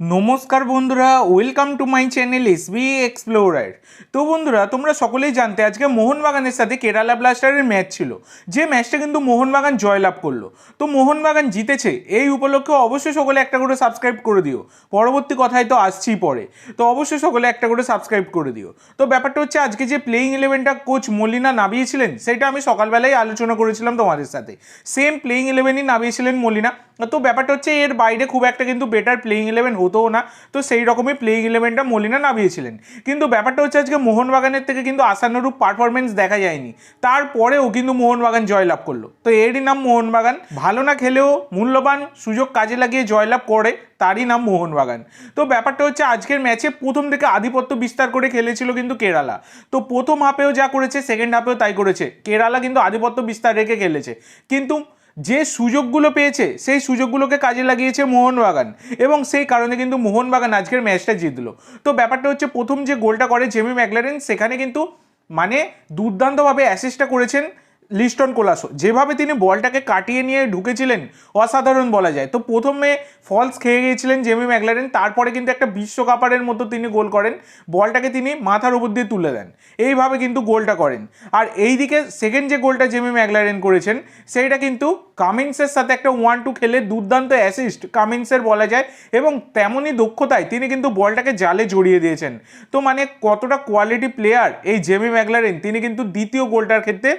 নমস্কার বন্ধুরা welcome to my channel S B explorer তো বন্ধুরা, তোমরা সকলেই জানতে, আজকে মোহনবাগানের সাথে কেরালা ব্লাস্টারের ম্যাচ ছিল। যে ম্যাচটা কিন্তু মোহনবাগান জয়লাভ করল। তো মোহনবাগান জিতেছে, এই উপলক্ষে অবশ্যই সকলে একটা করে সাবস্ক্রাইব করে দিও। পরবর্তী কথায় তো আসছেই পরে। তো অবশ্যই সকলে একটা করে সাবস্ক্রাইব করে দিও। তো ব্যাপারটা হচ্ছে, আজকে যে প্লেইং ইলেভেনটা কোচ মলিনা নামিয়েছিলেন, সেটা আমি সকালবেলায় আলোচনা করেছিলাম তোমাদের সাথে। সেম প্লেইং ইলেভেনই নামিয়েছিলেন মলিনা তো ব্যাপারটা হচ্ছে, এর বাইরে খুব একটা কিন্তু বেটার প্লেইং ইলেভেন হতোও না, তো সেই রকমই প্লেইং ইলেভেনটা মলিনা নামিয়েছিলেন। কিন্তু ব্যাপারটা হচ্ছে আজকে মোহনবাগানের থেকে কিন্তু আশানুরূপ পারফরমেন্স দেখা যায়নি। তারপরেও কিন্তু মোহনবাগান জয়লাভ করল। তো এরই নাম মোহনবাগান। ভালো না খেলেও মূল্যবান সুযোগ কাজে লাগিয়ে জয়লাভ করে, তারই নাম মোহনবাগান। তো ব্যাপারটা হচ্ছে আজকের ম্যাচে প্রথম থেকে আধিপত্য বিস্তার করে খেলেছিল কিন্তু কেরালা। তো প্রথম হাফেও যা করেছে সেকেন্ড হাফেও তাই করেছে। কেরালা কিন্তু আধিপত্য বিস্তার রেখে খেলেছে। কিন্তু যে সুযোগগুলো পেয়েছে, সেই সুযোগগুলোকে কাজে লাগিয়েছে মোহনবাগান। এবং সেই কারণে কিন্তু মোহনবাগান আজকের ম্যাচটা জিতলো। তো ব্যাপারটা হচ্ছে, প্রথম যে গোলটা করে জেমি ম্যাকলারেন, সেখানে কিন্তু মানে দুর্দান্তভাবে অ্যাসিস্টটা করেছেন। লিস্টন কোলাসো। যেভাবে তিনি বলটাকে কাটিয়ে নিয়ে ঢুকেছিলেন, অসাধারণ বলা যায়। তো প্রথমে ফলস খেয়ে গিয়েছিলেন জেমি ম্যাকলারেন, তারপরে কিন্তু একটা বিশ্বকাপারের মতো তিনি গোল করেন। বলটাকে তিনি মাথার উপর দিয়ে তুলে দেন। এইভাবে কিন্তু গোলটা করেন। আর এই দিকে সেকেন্ড যে গোলটা জেমি ম্যাকলারেন করেছেন, সেইটা কিন্তু কামিন্সের সাথে একটা ওয়ান টু খেলে দুর্দান্ত অ্যাসিস্ট কামিন্সের বলা যায়। এবং তেমনই দক্ষতায় তিনি কিন্তু বলটাকে জালে জড়িয়ে দিয়েছেন। তো মানে কতটা কোয়ালিটি প্লেয়ার এই জেমি ম্যাকলারেন, তিনি কিন্তু দ্বিতীয় গোলটার ক্ষেত্রে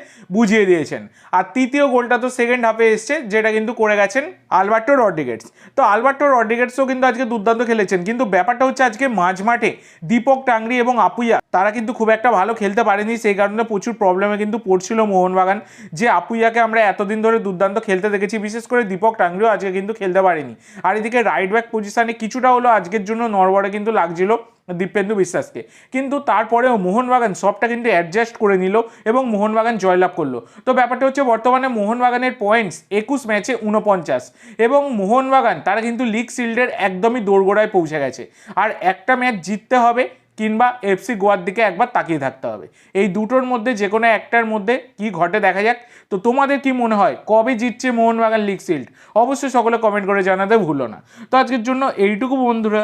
বুঝিয়ে দিয়েছেন। আর তৃতীয় গোলটা তো সেকেন্ড হাফে এসছে, যেটা কিন্তু করে গেছেন আলবার্টো রড্রিগেটস তো আলবার্টো রড্রিগেটসও কিন্তু আজকে দুর্দান্ত খেলেছেন, কিন্তু ব্যাপারটা হচ্ছে আজকে মাঝ মাঠে দীপক টাংরি এবং আপুইয়া, তারা কিন্তু খুব একটা ভালো খেলতে পারেনি, সেই কারণে প্রচুর প্রবলেমে কিন্তু পড়ছিল মোহনবাগান, যে আপুইয়াকে আমরা এতদিন ধরে দুর্দান্ত খেলতে দেখেছি, বিশেষ করে দীপক টাংরিও আজকে কিন্তু খেলতে পারেনি। আর এদিকে রাইট ব্যাক পজিশনে কিছুটা হলো আজকের জন্য নরবরে কিন্তু লাগছিল। দীপেন্দু বিশ্বাসকে। কিন্তু তারপরেও মোহনবাগান সবটা কিন্তু অ্যাডজাস্ট করে নিল এবং মোহনবাগান জয়লাভ করল। তো ব্যাপারটা হচ্ছে বর্তমানে মোহনবাগানের পয়েন্টস একুশ ম্যাচে উনপঞ্চাশ এবং মোহনবাগান তারা কিন্তু লিগ শিল্ডের একদমই দোরগোড়ায় পৌঁছে গেছে। আর একটা ম্যাচ জিততে হবে কিংবা এফসি গোয়ার দিকে একবার তাকিয়ে থাকতে হবে। এই দুটোর মধ্যে যে কোনো একটার মধ্যে কি ঘটে দেখা যাক। তো তোমাদের কি মনে হয়, কবে জিতছে মোহনবাগান লিগ শিল্ড অবশ্যই সকলে কমেন্ট করে জানাতে ভুলো না। তো আজকের জন্য এইটুকু বন্ধুরা।